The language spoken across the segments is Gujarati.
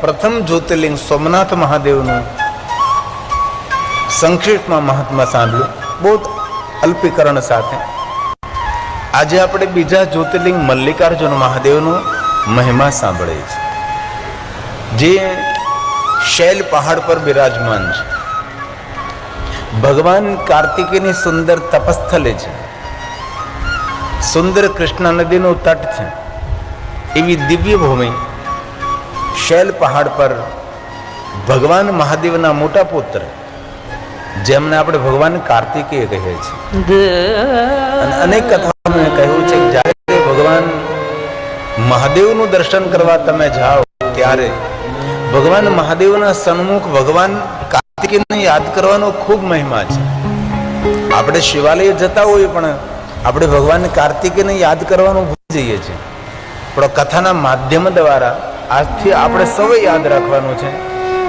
પ્રથમ જ્યોતિર્લિંગ સોમનાથ મહાદેવનું સંક્ષિપ્તમાં મહાત્મા સાંભળ્યું. બહુ અલ્પીકરણ સાથે. આજે આપણે બીજા જ્યોતિર્લિંગ મલ્લિકાર્જુન મહાદેવનો મહિમા સાંભળીએ છીએ. જે શૈલ પહાડ પર બિરાજમાન છે. ભગવાન કાર્તિકેયની સુંદર તપસ્થલે છે. સુંદર કૃષ્ણા નદીનો તટ છે. એવી દિવ્ય ભૂમિ શૈલ પહાડ પર ભગવાન મહાદેવના મોટા પુત્ર, જેમને આપણે ભગવાન કાર્તિકેય કહીએ છીએ. અને અનેક કથાઓમાં કહ્યું છે કે જ્યારે ભગવાન મહાદેવનું દર્શન કરવા તમે જાઓ, ત્યારે ભગવાન મહાદેવના સન્મુખ ભગવાન કાર્તિકેયને યાદ કરવાનો ખૂબ મહિમા છે. આપણે શિવાલય જતા હોઈએ પણ આપણે ભગવાન કાર્તિકેયને યાદ કરવાનું ભૂલી જઈએ છીએ. પણ કથાના માધ્યમ દ્વારા આજથી આપણે સૌએ યાદ રાખવાનું છે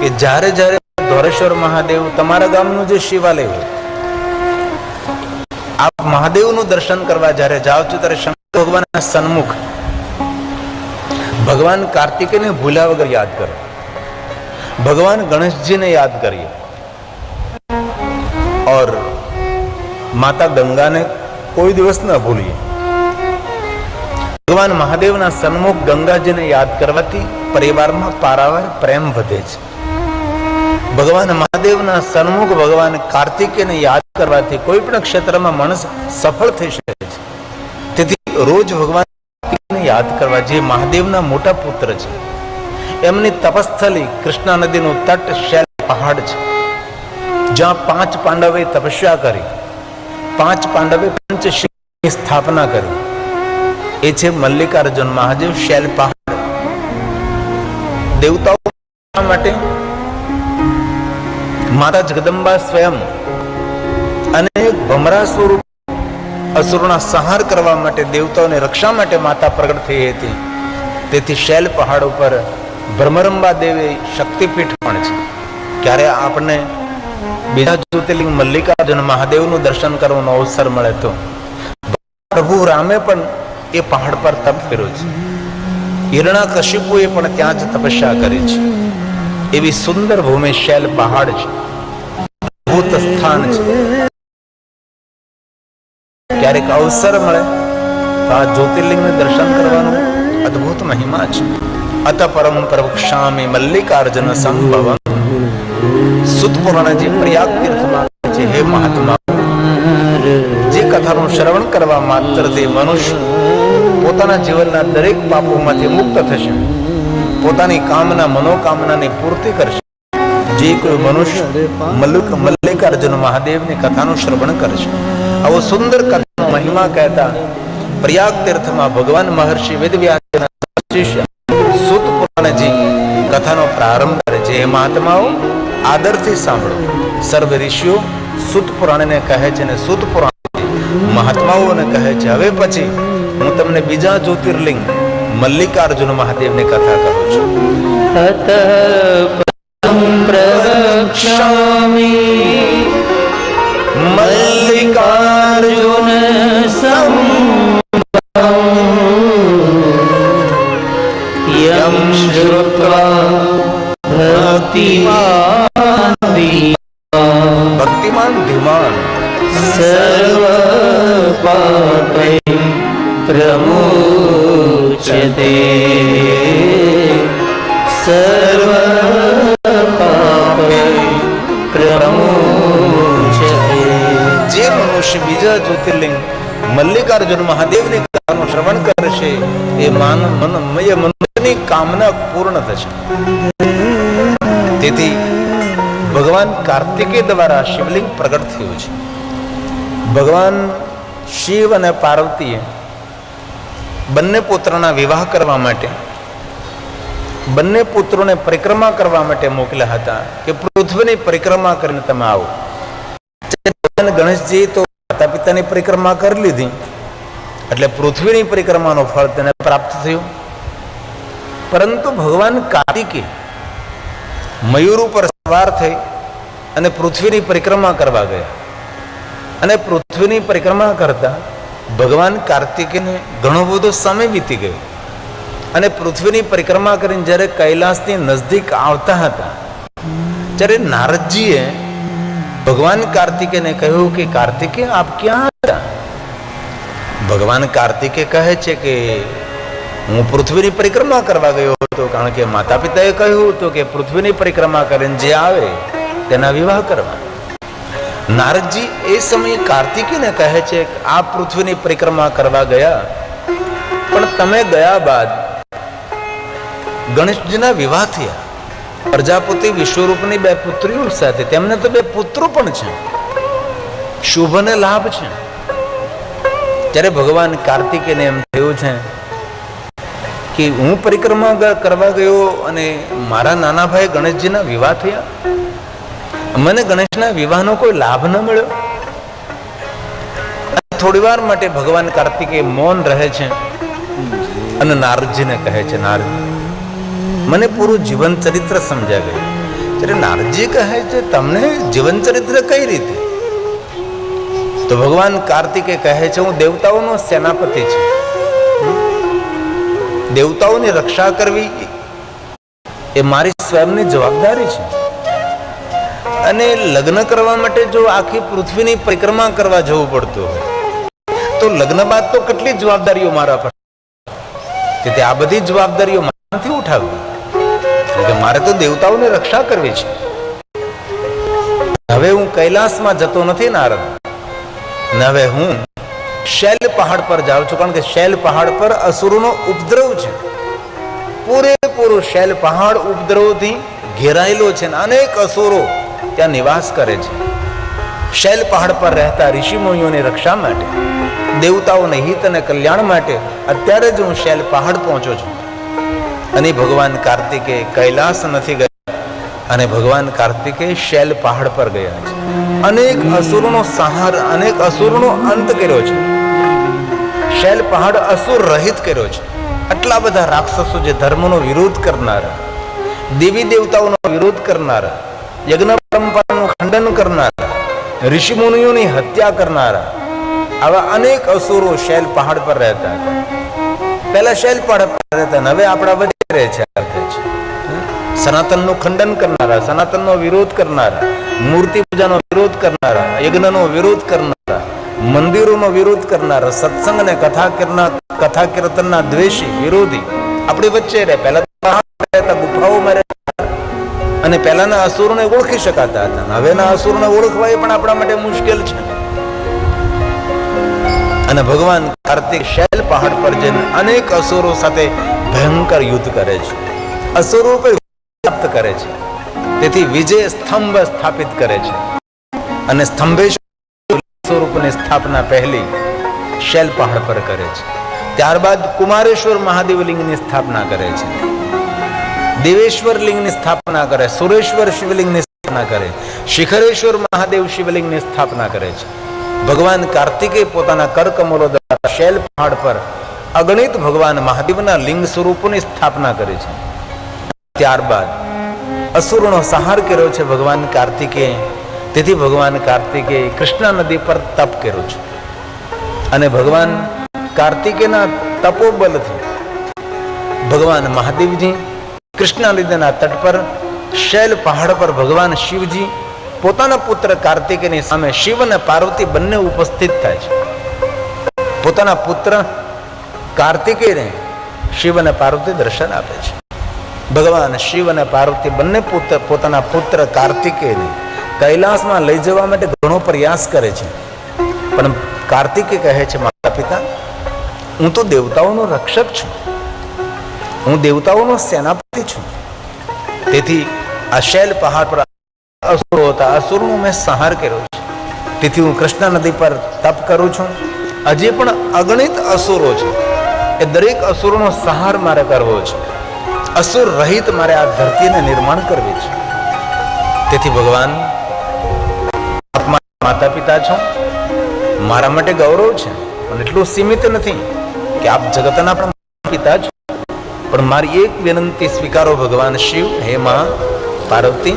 કે જ્યારે જ્યારે ધોરેશ્વર મહાદેવ તમારા ગામનું જે શિવાલય હોય, આપ મહાદેવનું દર્શન કરવા જ્યારે જાઓ છો ત્યારે શંકર ભગવાનના સન્મુખ, ભગવાન કાર્તિકેયને ભૂલ્યા વગર યાદ કરો. ભગવાન ગણેશજીને યાદ કરીએ. ઓર માતા ગંગાને કોઈ દિવસ ન ભૂલીએ. ભગવાન મહાદેવના સન્મુખ ગંગાજીને યાદ કરવાથી પરિવારમાં પારાવાર પ્રેમ વધે છે. ભગવાન મહાદેવના સન્મુખ ભગવાન કાર્તિકેયને યાદ કરવાથી કોઈ પણ ક્ષેત્રમાં માણસ સફળ થઈ શકે છે. તેથી રોજ ભગવાન કાર્તિકને યાદ કરવા જે મહાદેવના મોટા પુત્ર છે, એમની તપસ્થલી કૃષ્ણા નદીનું તટ શેલ પહાડ છે. જ્યાં પાંચ પાંડવે તપસ્યા કરી, પાંચ પાંડવે પંચશીલની સ્થાપના કરી. એ છે મલ્લિકાર્જુન મહાદેવ શૈલ પહાડ. દેવતાઓ માટે? માતા જગદંબા સ્વયં અને ભમરા સ્વરૂપ અસુરોના સંહાર કરવા માટે દેવતાઓને રક્ષા માટે માતા પ્રગટ થઈ હતી. તેથી શૈલ પહાડ ઉપર ભ્રમરંબા દેવી શક્તિપીઠ પણ છે. ક્યારે આપણને બીજા જ્યોતિર્લિંગ મલ્લિકાર્જુન મહાદેવનું દર્શન કરવાનો અવસર મળે તો? પ્રભુ રામે પણ એ પહાડ પર તપ કર્યો છે. હિરણા કશિપુએ પણ ત્યાં જ તપસ્યા કરી છે. એવી સુંદર ભૂમિ શૈલ પહાડ છે. ભૂત સ્થાન છે. ક્યારેક અવસર મળે તો આ જ્યોતિર્લિંગને દર્શન કરવાનો અદ્ભુત મહિમા છે. અત પરમ પ્રવક્ષામી મલ્લિકાર્જુન સંભવ. સુતપુરાણજી પ્રયાગ તીર્થમાં હે મહાત્મા જે કથાનું શ્રવણ કરવા માત્રથી મનુષ્ય પોતાના જીવનના દરેક પાપોમાંથી મુક્ત થશે. પોતાની કામના, મનોકામનાની પૂર્તિ કરશે. જે કોઈ મનુષ્ય મલ્લિક, મલ્લિકાર્જુન મહાદેવની કથાનું શ્રવણ કરશે. આવો સુંદર કથાનો મહિમા કહેતા પ્રયાગ તીર્થમાં ભગવાન મહર્ષિ વેદવ્યાસના શિષ્ય સુત પુરાણજી કથાનો પ્રારંભ કરે છે. એ મહાત્માઓ, આદરથી સાંભળો. સર્વ ઋષિઓ સુત પુરાણને કહે છે અને સુત પુરાણ મહાત્માઓને કહે છે. હવે પછી હું તમને બીજા જ્યોતિર્લિંગ મલ્લિકાર્જુન મહાદેવની કથા કહું છું. મલ્લિકાર્જુન યમ શ્રુત્વા વિદ્યમાન સર્વ પાપૈ પ્રમોચતે. સર્વ પાપૈ પ્રમોચતે. જે મનુષ્ય બીજા જ્યોતિર્લિંગ, મલ્લિકાર્જુન મહાદેવની કથાનું શ્રવણ કરશે એ માન, મન, મય મનની કામના પૂર્ણ થશે. તેથી ભગવાન કાર્તિકેય દ્વારા શિવલિંગ પ્રગટ થયું છે. ભગવાન શિવ અને પાર્વતીએ બંને પુત્રના વિવાહ કરવા માટે, બંને પુત્રોને પરિક્રમા કરવા માટે મોકલ્યા હતા કે પૃથ્વીની પરિક્રમા કરીને તમે આવો. ગણેશજી તો માતા પિતાની પરિક્રમા કરી લીધી, એટલે પૃથ્વીની પરિક્રમાનો ફળ તેને પ્રાપ્ત થયું. પરંતુ ભગવાન કાર્તિકે મયુર ઉપર સવાર થઈ અને પૃથ્વીની પરિક્રમા કરવા ગયા. અને પૃથ્વીની પરિક્રમા કરતા ભગવાન કાર્તિકેયને ઘણો બધો સમય વીતી ગયો. અને પૃથ્વીની પરિક્રમા કરીને જ્યારે કૈલાસની નજદીક આવતા હતા, ત્યારે નારદજીએ ભગવાન કાર્તિકેને કહ્યું કે, કાર્તિકે, આપ ક્યાં હતા? ભગવાન કાર્તિકે કહે છે કે, હું પૃથ્વીની પરિક્રમા કરવા ગયો હતો. કારણ કે માતા પિતાએ કહ્યું હતું કે, પૃથ્વીની પરિક્રમા કરીને જે આવે તેના વિવાહ કરવા. નારદજી એ સમયે કાર્તિકીને કહે છે કે આ પૃથ્વીની પરિક્રમા કરવા ગયા. પણ તમે ગયા બાદ ગણેશજીના વિવાહ થયા. પ્રજાપતિ વિશ્વરૂપની બે પુત્રીઓ સાથે, તેમને તો બે પુત્રો પણ છે. શુભને લાભ છે. ત્યારે ભગવાન કાર્તિકેને એમ થયું છે કે હું પરિક્રમા કરવા ગયો અને મારા નાના ભાઈ ગણેશજીના વિવાહ થયા. મને ગણેશના વિવાહનો કોઈ લાભ ન મળ્યો. થોડી વાર માટે ભગવાન કાર્તિકે મૌન રહે છે અને નારદજીને કહે છે, નારદ, મને પૂરું જીવન ચરિત્ર સમજાય ગયું. ત્યારે નારદજી કહે છે, તમને જીવન ચરિત્ર કઈ રીતે? તો ભગવાન કાર્તિકે કહે છે, હું દેવતાઓનો સેનાપતિ છું. દેવતાઓની રક્ષા કરવી એ મારી સ્વયંની જવાબદારી છે. અને લગ્ન કરવા માટે જો આખી પૃથ્વીની પરિક્રમા કરવા જવું પડતું હોય, તો લગ્ન બાદ તો કેટલી જવાબદારીઓ મારા પર. તેથી આ બધી જવાબદારીઓ મારાથી ઉઠાવી. કે મારે તો દેવતાઓની રક્ષા કરવી છે. હવે હું કૈલાસમાં જતો નથી નારદ. હવે હું શૈલ પહાડ પર જાઉં છું, કારણ કે શૈલ પહાડ પર અસુરોનો ઉપદ્રવ છે. પૂરેપૂરું શૈલ પહાડ ઉપદ્રવથી ઘેરાયેલો છે અને અનેક અસુરો ત્યાં નિવાસ કરે છે. શૈલ પહાડ પર રહેતા ઋષિ મુનિઓની રક્ષા માટે દેવતાઓને હિત અને કલ્યાણ માટે અત્યારે જ હું શૈલ પહાડ પહોંચ્યો છું. અને ભગવાન કાર્તિકે કૈલાસ નથી ગયા. અને ભગવાન કાર્તિકે શૈલ પહાડ પર ગયા છે. અનેક અસુરનો સંહાર, અનેક અસુરનો અંત કર્યો છે. શૈલ પહાડ અસુર રહિત કર્યો છે. આટલા બધા રાક્ષસો જે ધર્મનો વિરોધ કરનારા, દેવી દેવતાઓનો વિરોધ કરનારા યજ્ઞ પરંપરાનું ખંડન કરનારા ઋષિ મુનિઓની હત્યા કરનારા, આવા અનેક અસુરો શૈલ પહાડ પર રહેતા હતા. પહેલા શૈલ પહાડ પર રહેતા હવે આપણા રહે છે સનાતનનું ખંડન કરનારા, સનાતનનો વિરોધ કરનારા, મૂર્તિ પૂજાનો વિરોધ કરનારા, યજ્ઞનો વિરોધ કરનારા, મંદિરોનો વિરોધ કરનારા, સત્સંગ અને કથા કરનાર કથા કીર્તનના દ્વેષી, વિરોધી, આપણી વચ્ચે રહે. પહેલા ગુફાઓમાં રહેતા અને પહેલાના અસુરોને ઓળખી શકાતા હતા. હવેના અસુરોને ઓળખવા એ પણ આપણા માટે મુશ્કેલ છે. અને ભગવાન કાર્તિક શૈલ પહાડ પર જઈને અનેક અસુરો સાથે ભયંકર યુદ્ધ કરે છે. અસુરો પર પ્રાપ્ત કરે છે. તેથી વિજય સ્તંભ સ્થાપિત કરે છે. અને સ્તંભેશ્વર સ્વરૂપની સ્થાપના પહેલી શૈલ પહાડ પર કરે છે. ત્યારબાદ કુમારેશ્વર મહાદેવલિંગની સ્થાપના કરે છે. દેવેશ્વર લિંગની સ્થાપના કરે, સુરેશ્વર શિવલિંગની સ્થાપના કરે, શિખરેશ્વર મહાદેવ શિવલિંગની સ્થાપના કરે છે. ભગવાન કાર્તિકે પોતાના કરકમલો દ્વારા શૈલ પહાડ પર અગણિત ભગવાન મહાદેવના લિંગ સ્વરૂપોની સ્થાપના કરી છે. ત્યારબાદ અસુરનો સંહાર કર્યો છે ભગવાન કાર્તિકે, તેથી ભગવાન કાર્તિકે કૃષ્ણા નદી પર તપ કર્યું છે. અને ભગવાન કાર્તિકેના તપોબલથી ભગવાન મહાદેવજી કૃષ્ણા તટ પર, શૈલ પહાડ પર ભગવાન શિવજી, પોતાના પુત્ર કાર્તિકની સામે શિવ અને પાર્વતી બંને ઉપસ્થિત થાય છે. પોતાના પુત્ર કાર્તિકેયને શિવ અને પાર્વતી દર્શન આપે છે. ભગવાન શિવ અને પાર્વતી બંને પુત્ર, પોતાના પુત્ર કાર્તિકેયને કૈલાસમાં લઈ જવા માટે ઘણો પ્રયાસ કરે છે. પણ કાર્તિકે કહે છે, માતા પિતા, હું તો દેવતાઓનો રક્ષક છું. હું દેવતાઓનો સેનાપતિ છું. તેથી આ શૈલ પહાડ પર અસુરો હતા. અસુરનો મેં સંહાર કર્યો છે. તેથી હું કૃષ્ણ નદી પર તપ કરું છું. હજી પણ અગણિત અસુરો છે. એ દરેક અસુરોનો સંહાર મારે કરવો છે. અસુર રહિત મારે આ ધરતીને નિર્માણ કરવી છે. તેથી ભગવાન માતા પિતા છો. મારા માટે ગૌરવ છે. પણ એટલું સીમિત નથી કે આપ જગતના પણ પિતા છો. પણ મારી એક વિનંતી સ્વીકારો ભગવાન શિવ, હે માં પાર્વતી,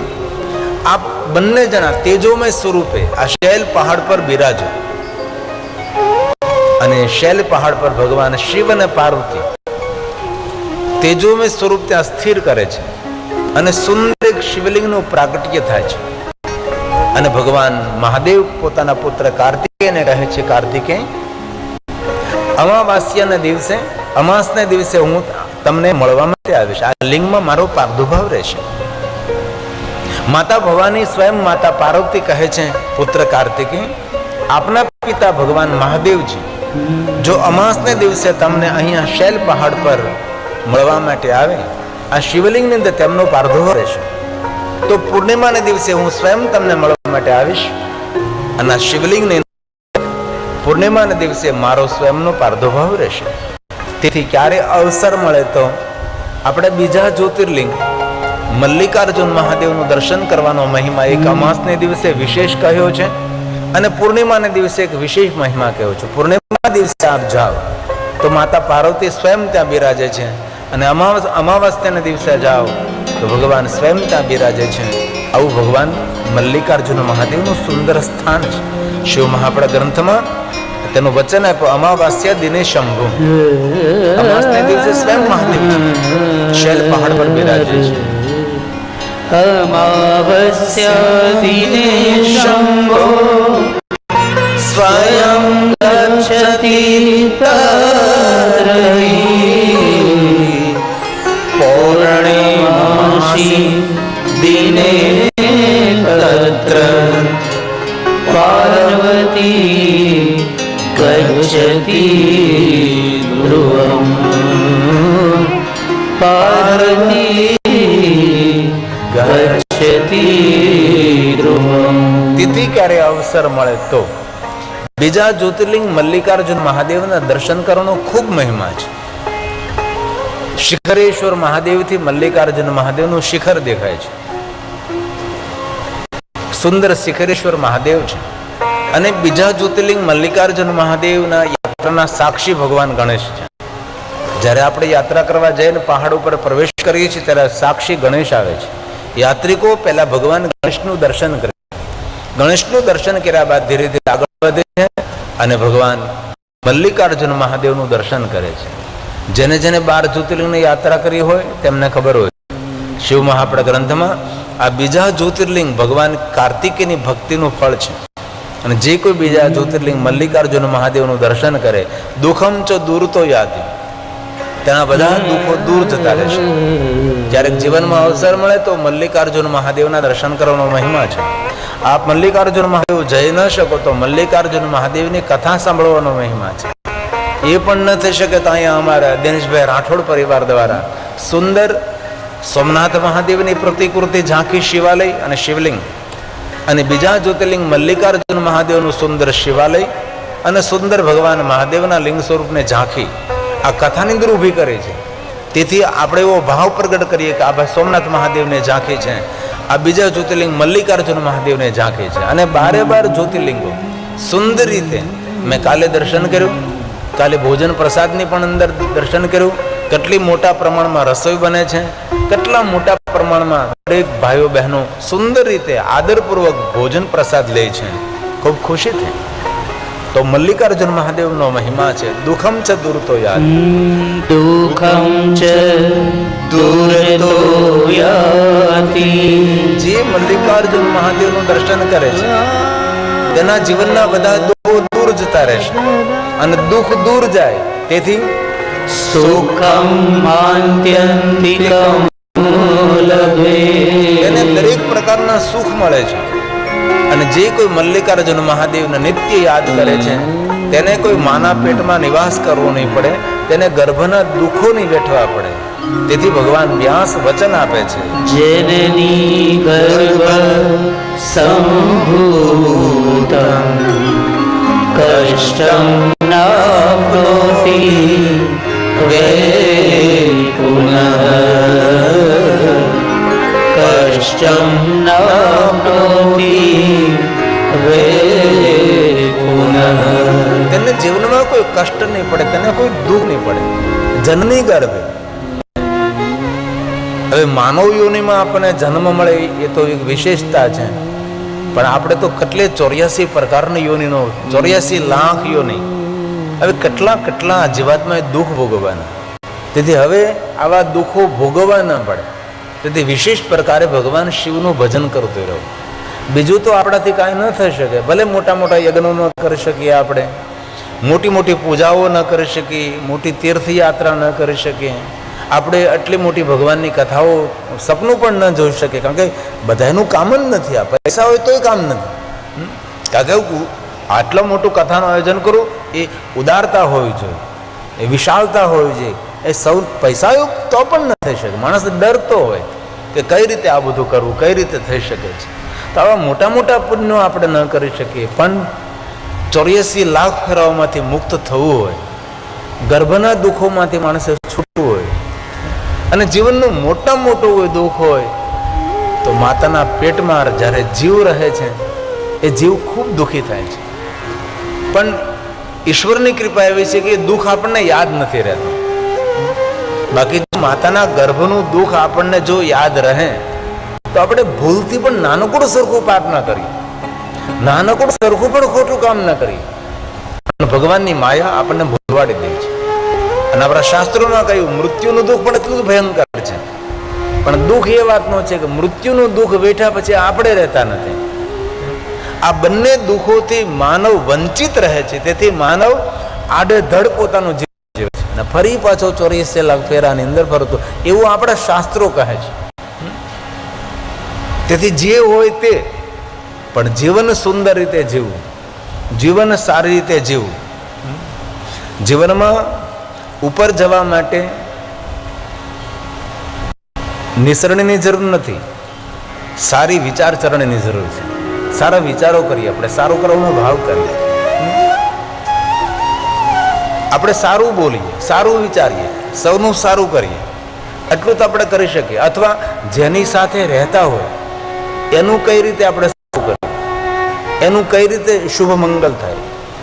આપ બંને જણા તેજોમય સ્વરૂપે આ શૈલ પહાડ પર બિરાજો. અને શૈલ પહાડ પર ભગવાન શિવ અને પાર્વતી તેજોમય સ્વરૂપ ત્યાં સ્થિર કરે છે અને સુંદર એક શિવલિંગનું પ્રાગટ્ય થાય છે. અને ભગવાન મહાદેવ પોતાના પુત્ર કાર્તિકેયને કહે છે. કાર્તિકેય અમાવાસ્યના દિવસે, અમાસના દિવસે હું તમને મળવા માટે આવીશ. આ લિંગમાં મારો પ્રાદુર્ભાવ રહેશે. માતા ભવાની સ્વયં માતા પાર્વતી કહે છે, પુત્ર કાર્તિકેય આપના પિતા ભગવાન મહાદેવજી, જો અમાસને દિવસે તમને અહીંયા શૈલ પહાડ પર મળવા માટે આવે, આ શિવલિંગની અંદર તેમનો પ્રાદુર્ભાવ રહેશે. તો પૂર્ણિમાને દિવસે હું સ્વયં તમને મળવા માટે આવીશ અને આ શિવલિંગની પૂર્ણિમાના દિવસે મારો સ્વયંનો પ્રાદુર્ભાવ રહેશે. તેથી ક્યારે અવસર મળે તો આપણે બીજા જ્યોતિર્લિંગ, મલ્લિકાર્જુન મહાદેવનું દર્શન કરવાનો મહિમા એક અમાસને દિવસે વિશેષ કહ્યો છે અને પૂર્ણિમાને દિવસે એક વિશેષ મહિમા કહ્યો છે. પૂર્ણિમા દિવસે આપ જાઓ. તો માતા પાર્વતી સ્વયં ત્યાં બિરાજે છે અને અમાવસ અમાવસ્યાના દિવસે જાઓ તો ભગવાન સ્વયં ત્યાં બિરાજે છે. આવું ભગવાન મલ્લિકાર્જુન મહાદેવનું સુંદર સ્થાન છે. શિવ મહાપડા ગ્રંથમાં તેનું વચન આપ્યું, અમાવાસ્યા દિને શંભુ. અમાસને દિવસે સ્વયં મહાદેવ શૈલ પહાડ પર બિરાજે છે. અમાવસ્યા દિને અવસર તો બીજા જ્યોતિર્લિંગ મલ્લિકાર્જુન મહાદેવના દર્શન કરવાનો ખૂબ મહિમા છે. શિખરેશ્વર મહાદેવથી મલ્લિકાર્જુન મહાદેવનું શિખર દેખાય છે. સુંદર શિખરેશ્વર મહાદેવ છે. અને બીજા જ્યોતિર્લિંગ મલ્લિકાર્જુન મહાદેવના યાત્રાના સાક્ષી ભગવાન ગણેશ છે. જ્યારે આપણે યાત્રા કરવા જઈને પહાડ ઉપર પ્રવેશ કરીએ છીએ ત્યારે સાક્ષી ગણેશ આવે છે. યાત્રિકો પહેલાં ભગવાન ગણેશનું દર્શન કરે ગણેશનું દર્શન કર્યા બાદ ધીરે ધીરે આગળ વધે છે અને ભગવાન મલ્લિકાર્જુન મહાદેવનું દર્શન કરે છે. જેને જેને બાર જ્યોતિર્લિંગની યાત્રા કરી હોય તેમને ખબર હોય. શિવ મહાપડા ગ્રંથમાં આ બીજા જ્યોતિર્લિંગ ભગવાન કાર્તિકેયની ભક્તિનું ફળ છે. અને જે કોઈ બીજા જ્યોતિર્લિંગ મલ્લિકાર્જુન મહાદેવનું દર્શન કરે, દુઃખમ ચો દૂર તો યાદી. તેના બધા દુઃખો દૂર જતા રહેશે જ્યારે જીવનમાં અવસર મળે તો મલ્લિકાર્જુન મહાદેવના દર્શન કરવાનો મહિમા છે. આપ મલ્લિકાર્જુન મહાદેવ જઈ ન શકો તો મલ્લિકાર્જુન મહાદેવની કથા સાંભળવાનો મહિમા છે. એ પણ ન થઈ શકે તો અહીંયા અમારા દિનેશભાઈ રાઠોડ પરિવાર દ્વારા સુંદર સોમનાથ મહાદેવની પ્રતિકૃતિ ઝાંખી શિવાલય અને શિવલિંગ અને બીજા જ્યોતિર્લિંગ મલ્લિકાર્જુન મહાદેવનું સુંદર શિવાલય અને સુંદર ભગવાન મહાદેવના લિંગ સ્વરૂપને ઝાંખી આ કથાની અંદર ઊભી કરે છે. તેથી આપણે એવો ભાવ પ્રગટ કરીએ કે આ ભાઈ સોમનાથ મહાદેવને ઝાંખી છે. આ બીજા જ્યોતિર્લિંગ મલ્લિકાર્જુન મહાદેવને ઝાંખી છે. અને બારે બાર જ્યોતિર્લિંગો સુંદર રીતે મેં કાલે દર્શન કર્યું. કાલે ભોજન પ્રસાદની પણ અંદર દર્શન કર્યું. કેટલી મોટા પ્રમાણમાં રસોઈ બને છે. કેટલા મોટા પ્રમાણમાં દરેક ભાઈઓ બહેનો સુંદર રીતે આદરપૂર્વક ભોજન પ્રસાદ લે છે. ખૂબ ખુશી થઈ. તો મલ્લિકાર્જુન મહાદેવનો મહિમા છે દુઃખમ ચ દૂર તો યાદ દુઃખમ ચ દૂરતો યાતિ. જે મલ્લિકાર્જુન મહાદેવનું દર્શન કરે છે તેના જીવનના બધા દુઃખો દૂર જતા રહેશે અને દુઃખ દૂર જાય તેથી સુખમ આત્યંતિકમ લભે. એને દરેક પ્રકારના સુખ મળે છે. અને જે કોઈ મલ્લિકાર્જુન મહાદેવને નિત્ય યાદ કરે છે, તેને કોઈ માના પેટમાં નિવાસ કરવો નહીં પડે, તેને ગર્ભના દુઃખો નહીં વેઠવા પડે. તેથી ભગવાન વ્યાસ વચન આપે છે. જનની ગર્ભ સંભૂતમ કષ્ટમ જનની ગર્ભે. હવે માનવ યોનિમાં આપણને જન્મ મળે એ તો એક વિશેષતા છે. પણ આપણે તો કેટલે ચોર્યાસી પ્રકારની યોનિનો, ચોર્યાસી લાખ યોની. હવે કેટલા કેટલા જીવાતમાં દુઃખ ભોગવવાના. તેથી હવે આવા દુઃખો ભોગવવા ન પડે. તેથી વિશેષ પ્રકારે ભગવાન શિવનું ભજન કરતું રહ્યો બીજું તો આપણાથી કાંઈ ન થઈ શકે. ભલે મોટા મોટા યજ્ઞો ન કરી શકીએ આપણે. મોટી મોટી પૂજાઓ ન કરી શકીએ, મોટી તીર્થયાત્રા ન કરી શકીએ. આપણે આટલી મોટી ભગવાનની કથાઓ સપનું પણ ન જોઈ શકીએ, કારણ કે બધાનું કામ જ નથી, આ પૈસા હોય તોય કામ નથી? કારણ કે આટલું મોટું કથાનું આયોજન કરું, એ ઉદારતા હોવી જોઈએ, એ વિશાળતા હોવી જોઈએ. એ સૌ પૈસાયું તો પણ ન થઈ શકે, માણસ ડરતો હોય કે કઈ રીતે આ બધું કરવું, કઈ રીતે થઈ શકે છે. તો આવા મોટા મોટા પુણ્યો આપણે ન કરી શકીએ, પણ ચોર્યાસી લાખ ફેરાઓમાંથી મુક્ત થવું હોય, ગર્ભના દુઃખોમાંથી માણસે છૂટવું હોય, અને જીવનનું મોટા મોટું કોઈ દુઃખ હોય, તો માતાના પેટમાં જ્યારે જીવ રહે છે, એ જીવ ખૂબ દુઃખી થાય છે. પણ ઈશ્વરની કૃપા એવી છે કે દુઃખ આપણને યાદ નથી રહેતું. બાકી માતાના ગર્ભનું દુઃખ આપણને જો યાદ રહે, તો આપણે ભૂલથી પણ નાનકડું સરખું પાપ ના કરીએ. નાનકડું સરખું પણ ખોટું કામ ના કરી. ભગવાનની માયા આપણને ભૂલવાડી દે છે. અને આપણા શાસ્ત્રોમાં કહ્યું, મૃત્યુનું દુઃખ પણ એટલું જ ભયંકર છે. પણ દુઃખ એ વાતનો છે કે મૃત્યુનું દુઃખ વેઠા પછી આપણે રહેતા નથી. આ બંને દુઃખોથી માનવ વંચિત રહે છે. તેથી માનવ આડેધડ પોતાનું જીવન જીવે છે. અને ફરી પાછો ચોરીસે લાખ ફેરાની અંદર ફરતો. એવું આપણા શાસ્ત્રો કહે છે. તેથી જે હોય તે પણ જીવન સુંદર રીતે જીવવું. જીવન સારી રીતે જીવવું. જીવનમાં ઉપર જવા માટે નિસરણીની જરૂર નથી. સારી વિચારચરણની જરૂર છે. સારા વિચારો કરીએ આપણે, સારું કરવાનો ભાવ કરીએ. આપણે સારું બોલીએ, સારું વિચારીએ, સૌનું સારું કરીએ. એટલું તો આપણે કરી શકીએ. અથવા જેની સાથે રહેતા હોય, એનું કઈ રીતે આપણે એનું કઈ રીતે શુભ મંગલ થાય?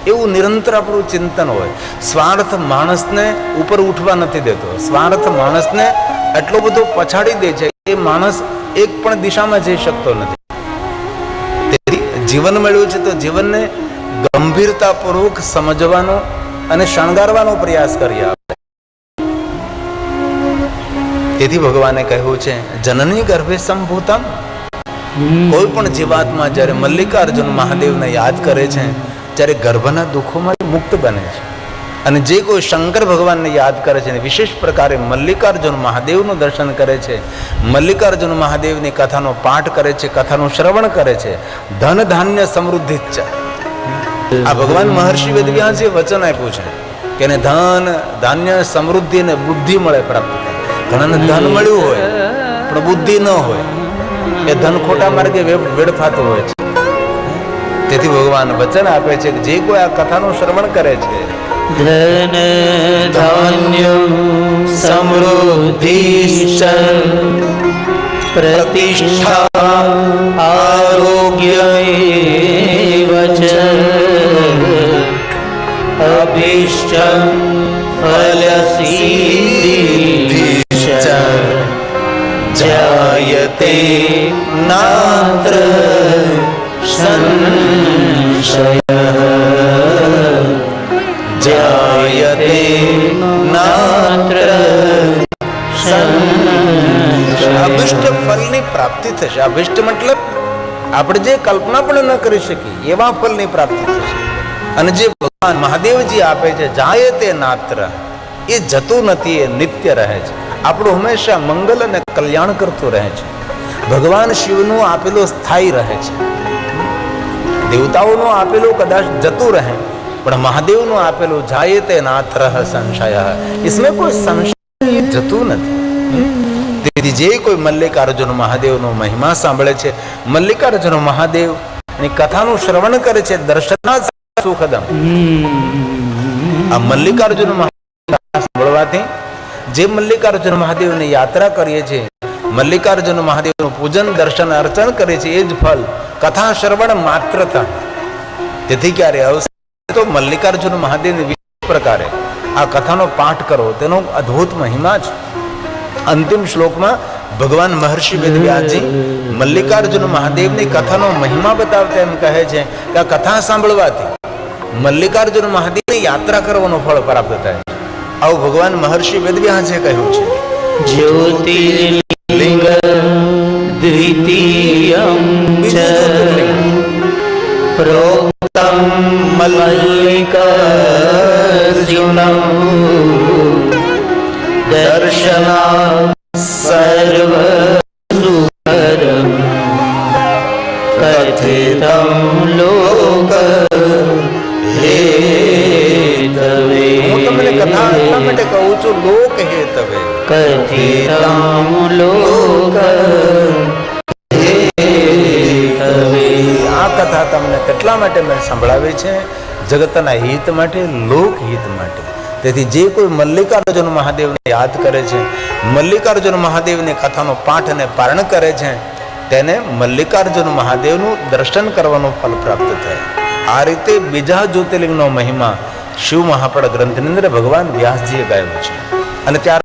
એવું નિરંતર આપણું ચિંતન હોય. સ્વાર્થ માણસને ઉપર ઉઠવા નથી દેતો. સ્વાર્થ માણસને એટલો બધો પછાડી દે છે એ માણસ એક પણ દિશામાં જઈ શકતો નથી. તેથી જીવન મળ્યું છે તો જીવનને ગંભીરતાપૂર્વક સમજવાનો અને શણગારવાનો પ્રયાસ કરીએ આપણે. તેથી ભગવાને કહ્યું છે, જનની ગર્ભે સંભૂતમ કોઈ પણ જીવાત્મા જ્યારે મલ્લિકાર્જુન મહાદેવને યાદ કરે છે ત્યારે ગર્ભના દુઃખોમાં મુક્ત બને છે. અને જે કોઈ શંકર ભગવાનને યાદ કરે છે વિશેષ પ્રકારે મલ્લિકાર્જુન મહાદેવનું દર્શન કરે છે મલ્લિકાર્જુન મહાદેવની કથાનો પાઠ કરે છે કથાનું શ્રવણ કરે છે ધન ધાન્ય સમૃદ્ધિ જ છે. આ ભગવાન મહર્ષિ વેદવ્યાસે વચન આપ્યું છે કે એને ધન ધાન્ય સમૃદ્ધિ અને બુદ્ધિ મળે પ્રાપ્ત ઘણાને ધન મળ્યું હોય પણ બુદ્ધિ ન હોય. એ ધન ખોટા માર્ગે વેડફાતું હોય છે. તેથી ભગવાન વચન આપે છે કે જે કોઈ આ કથાનું શ્રવણ કરે છે ધન ધાન્ય સમૃદ્ધિ પ્રતિષ્ઠા આરોગ્ય અભિષ્ટ ફલસિદ્ધિ જાયતે સંશય जायते नात्र। અભિષ્ટ ફલની પ્રાપ્તિ થશે અભિષ્ટ મતલબ આપણે જે કલ્પના પણ ન કરી શકીએ એવા ફલની પ્રાપ્તિ થશે અને જે ભગવાન મહાદેવજી આપે છે જાય તે નાત્ર એ જતું નથી એ નિત્ય રહે છે આપણું હંમેશા મંગલ અને કલ્યાણ કરતું રહે છે ભગવાન શિવનું આપેલું સ્થાયી રહે છે દેવતાઓનું આપેલું કદાચ જતું રહે પણ મહાદેવનું આપેલું જાય તે નાત્ર સંશય इसमें કોઈ સંશય જતું નથી તેથી જે કોઈ મલ્લિકાર્જુન મહાદેવનો મહિમા સાંભળે છે મલ્લિકાર્જુન મહાદેવ ની કથાનું શ્રવણ કરે છે દર્શનાથ સુખદમ આ મલ્લિકાર્જુન મહાદેવ સાંભળવાથી જે મલ્લિકાર્જુન મહાદેવની યાત્રા કરીએ છીએ મલ્લિકાર્જુન મહાદેવનું પૂજન દર્શન અર્ચન કરે છે એ જ ફલ કથા શ્રવણ માત્રતા. તેથી ક્યારે અવસર તો મલ્લિકાર્જુન મહાદેવની વિશેષ પ્રકારે આ કથાનો પાઠ કરો. તેનો અદ્ભુત મહિમા છે. અંતિમ શ્લોકમાં ભગવાન મહર્ષિ વેદવ્યાસજી મલ્લિકાર્જુન મહાદેવની કથાનો મહિમા બતાવતા એમ કહે છે કે આ કથા સાંભળવાથી મલ્લિકાર્જુન મહાદેવની યાત્રા કરવાનું ફળ પ્રાપ્ત થાય છે. આવું ભગવાન મહર્ષિ વેદવ્યાસે કહ્યું છે. જ્યોતિર્લિંગ દર્શના સર્વ સુખદમ કથિતમ લોક હે તવે હું તમને કથા એટલા માટે કહું છું લોક હે તવે કથિતમ લોક કેટલા માટે મેં સંભળાવી છે, જગતના હિત માટે, લોકહિત માટે. તેથી જે કોઈ મલ્લિકાર્જુન મહાદેવને યાદ કરે છે, મલ્લિકાર્જુન મહાદેવની કથાનો પાઠ અને પારણ કરે છે, તેને મલ્લિકાર્જુન મહાદેવનું દર્શન કરવાનું ફલ પ્રાપ્ત થાય. આ રીતે બીજા જ્યોતિર્લિંગનો મહિમા શિવ મહાપડ ગ્રંથની અંદર ભગવાન વ્યાસજીએ ગાયો છે. અને ત્યાર